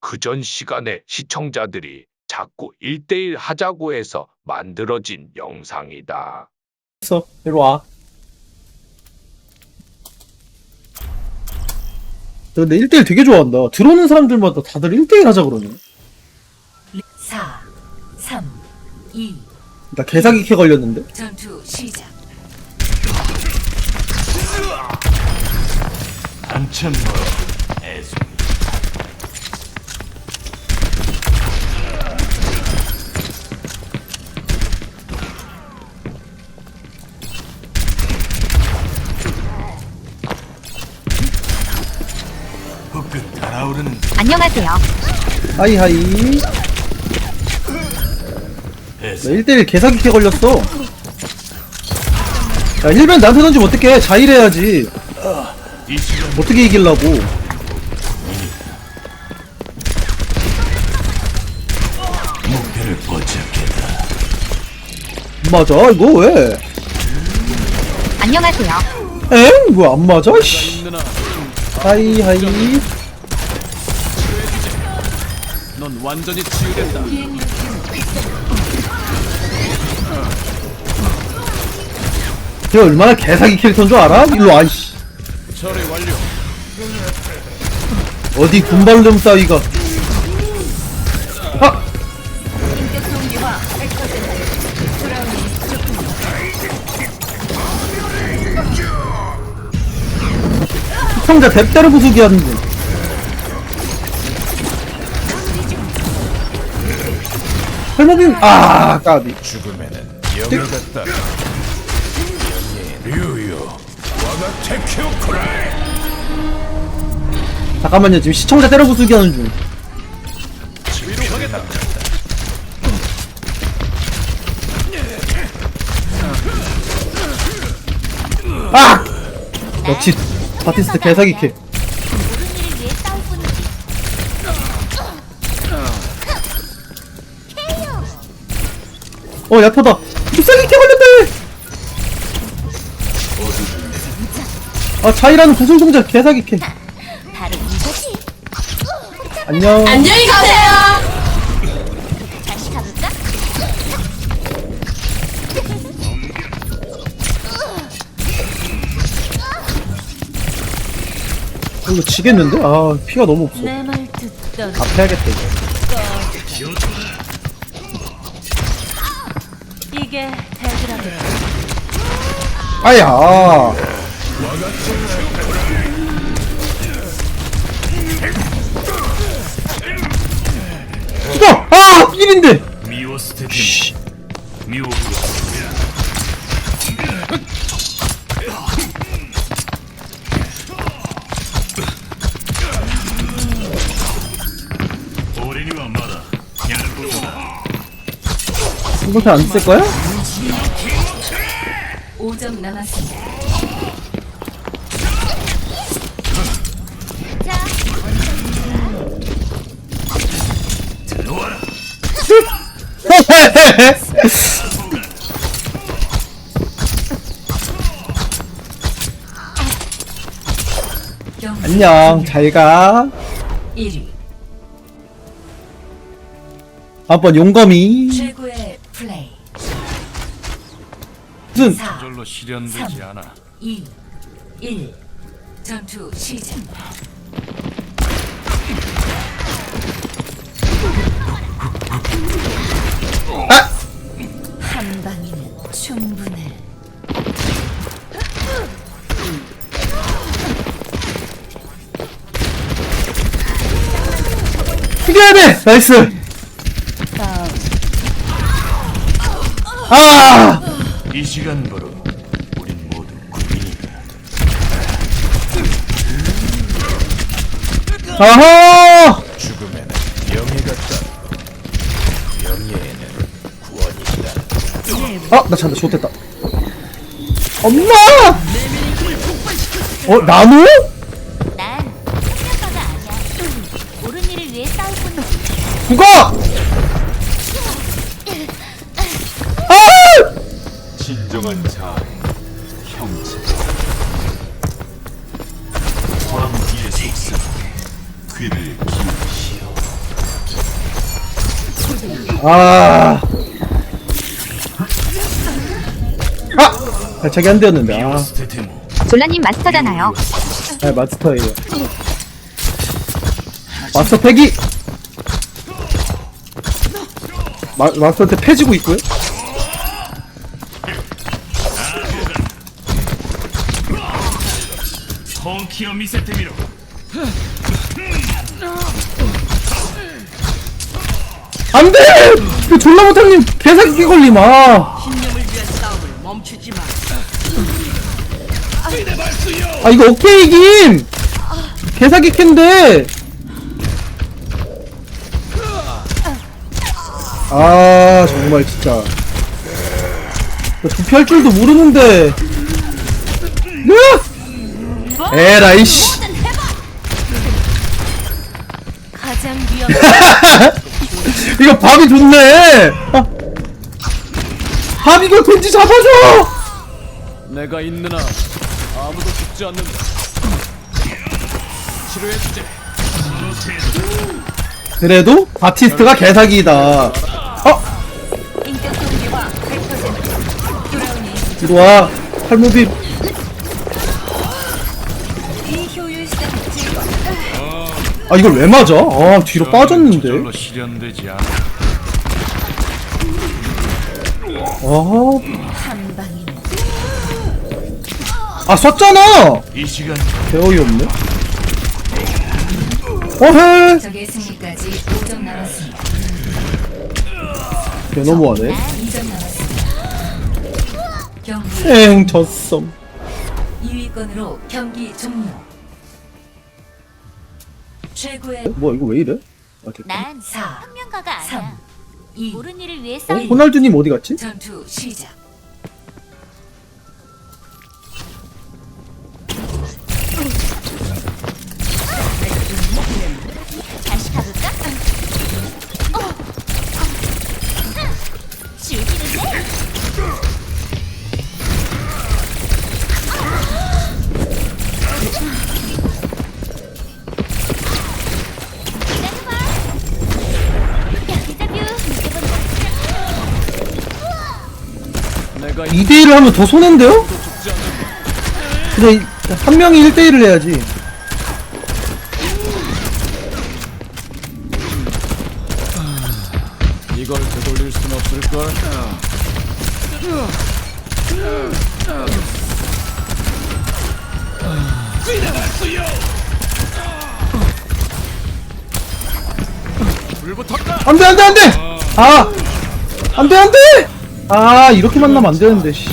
그 전 시간에 시청자들이 자꾸 1대1 하자고 해서 만들어진 영상이다. 있어. 이리 와. 나 근데 1대1 되게 좋아한다. 들어오는 사람들마다 다들 1대1 하자 그러네. 4, 3, 2, 나 개사기 캐 걸렸는데. 전투 시작. 멀어 애송 후끈 달아오르는 안녕하세요. 하이하이. 나 애송 1대1 개사기 캐 걸렸어. 야, 힐벤 나한테 던지면 어떡해. 자일해야지. 이 시간 어떻게 이길라고. 목표를 포착했다 맞아, 이거 왜? 안녕하세요. 엥? 왜안 맞아? 씨. 하이 하이. 넌 완전히 치유된다 걔 얼마나 개사기 캐릭터인 줄 알아? 일로 와, 이씨. 처리 완료 어디 군발름 따위가. 아! 시청자 뎁다르 부수기 하는 중. 할머니, 아, 까비. 죽음에는 영예가 따라 류유 와가 쿠라이 잠깐만요, 지금 시청자 때려 부수기 하는 중. 치료하겠다 아! 역시, 바티스트 개사기 캐. 어, 야타다. 캐 걸렸대! 아, 자이라는 구슬 동작 개사기 캐. 바로 이거지. 안녕. 안녕히 가세요. 다시 가볼까? 이거 지겠는데? 아, 피가 너무 없어. 내 말 듣던 앞에야겠다, 이거. 이게 대드라드 아야. 죽어! 아! 1인데! 미오스테티 이것도 안쓸 거야? 5점 남았습니다. 안녕, 잘 가. 1위 한번 용검이. 무슨, 4, 저절로 실현되지 않아 2, 1. 전투 시작. 아! 한 방이면 충분해. 죽여야 돼! 나이스! 아! 이 시간부로 우린 모두 군인이다 아하! 죽음에는 영예가 따라 영예에는 구원이 있다 아, 나 잔다. 좋됐다. 엄마! 어, 나무? 난 아니야. 일을 위해 싸울 뿐이지. 귀를 기울이시오 아. 아! 발차기 한 대였는데, 아. 졸라님 마스터잖아요. 아, 마스터예요. 마스터 패기! 마, 마스터한테 패지고 있고요? 미세테미로 안 돼! 그 졸라 못하님 개사기 걸림, 아. 아, 이거 오케이, 이김! 개사기 캔데! 아, 정말, 진짜. 나 도피할 줄도 모르는데. 으아! 에라이, 씨. 가장 위험. 이거 밥이 좋네! 아. 밥 이거 겐지 잡아줘! 내가 있는 한 아무도 죽지 않는다. 치료해주지. 그래도 바티스트가 개사기이다. 어? 인격 동기화 100% 돌아오니 이리 와. 탈모비. 아, 이걸 왜 맞아? 아, 뒤로 빠졌는데. 실현되지 않아 아, 아, 썼잖아! 이 시간 개어이 없네. 어헤! 적의 승리까지 5점 남았습니다. 개 너무하네. 2점 남았습니다. 경기 엥, 졌음. 2위권으로 경기 종료. 최고의 뭐야, 이거 왜 이래? 아, 됐다. 난 사, 혁명가가 3, 아니야. 2, 옳은 일을 위해 어, 싸우. 호날두님 어디 갔지? 전투 시작. 2대1을 하면 더 손해인데요? 근데 이- 한 명이 1대1을 해야지. 이걸 되돌릴 순 없을 걸. 안 돼, 안 돼, 안 돼! 아! 안 돼, 안 돼! 아 이렇게 만나면 안 되는데 씨.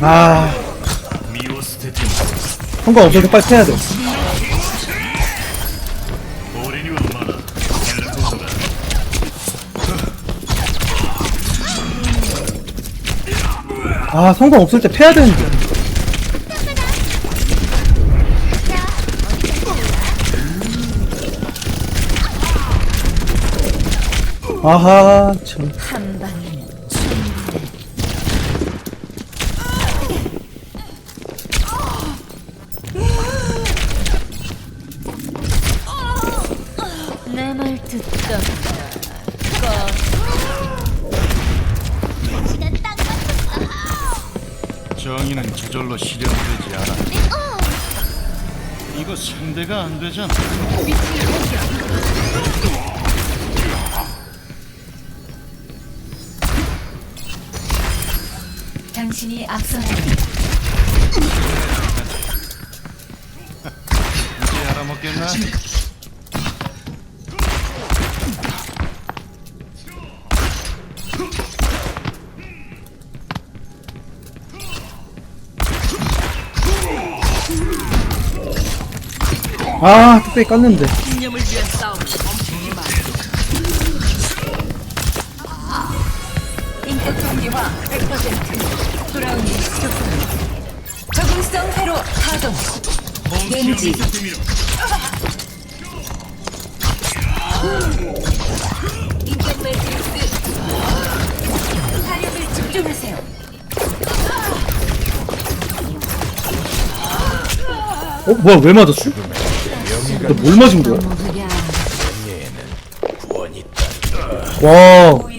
아 성공 없어서 빨리 패야 돼. 아 성공 없을 때 패야 되는데. 아하, 참. 한 방이면 충분해. 내 말 듣던. 정의는 저절로 실현되지 않아 이거 상대가 안 되잖아 당신이 앞서는 이제 알아먹겠나? 아, 뚝배기 깠는데. 인격 동기화 100% 돌아오니 좋군. 적응성 회로 가동. 미세테미로 인격 매트릭스. 화력을 집중하세요. 어 뭐야 왜 맞았어? 너뭘 맞은 거야? 모두야 구원이 있다. 와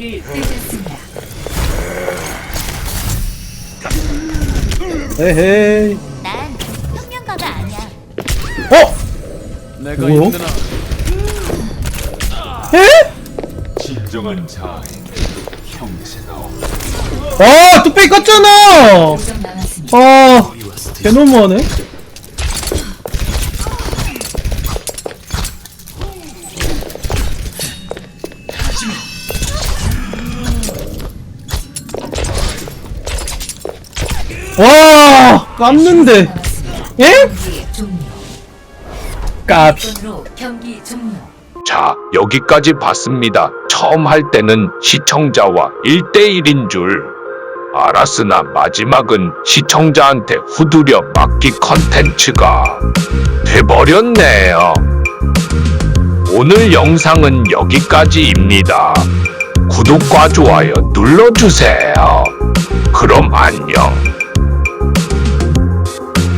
에헤이 난 혁명가가 아니야. 어? 내가? 있는 한 에? 진정한 형체가 없다. 아 뚝배기 깠잖아 5점 남았습니다. 아 개너무하네 와 깠는데 예? 종료. 자, 여기까지 봤습니다. 처음 할 때는 시청자와 1대1인 줄 알았으나 마지막은 시청자한테 후두려 맞기 컨텐츠가 돼버렸네요. 오늘 영상은 여기까지입니다. 구독과 좋아요 눌러주세요. 그럼 안녕.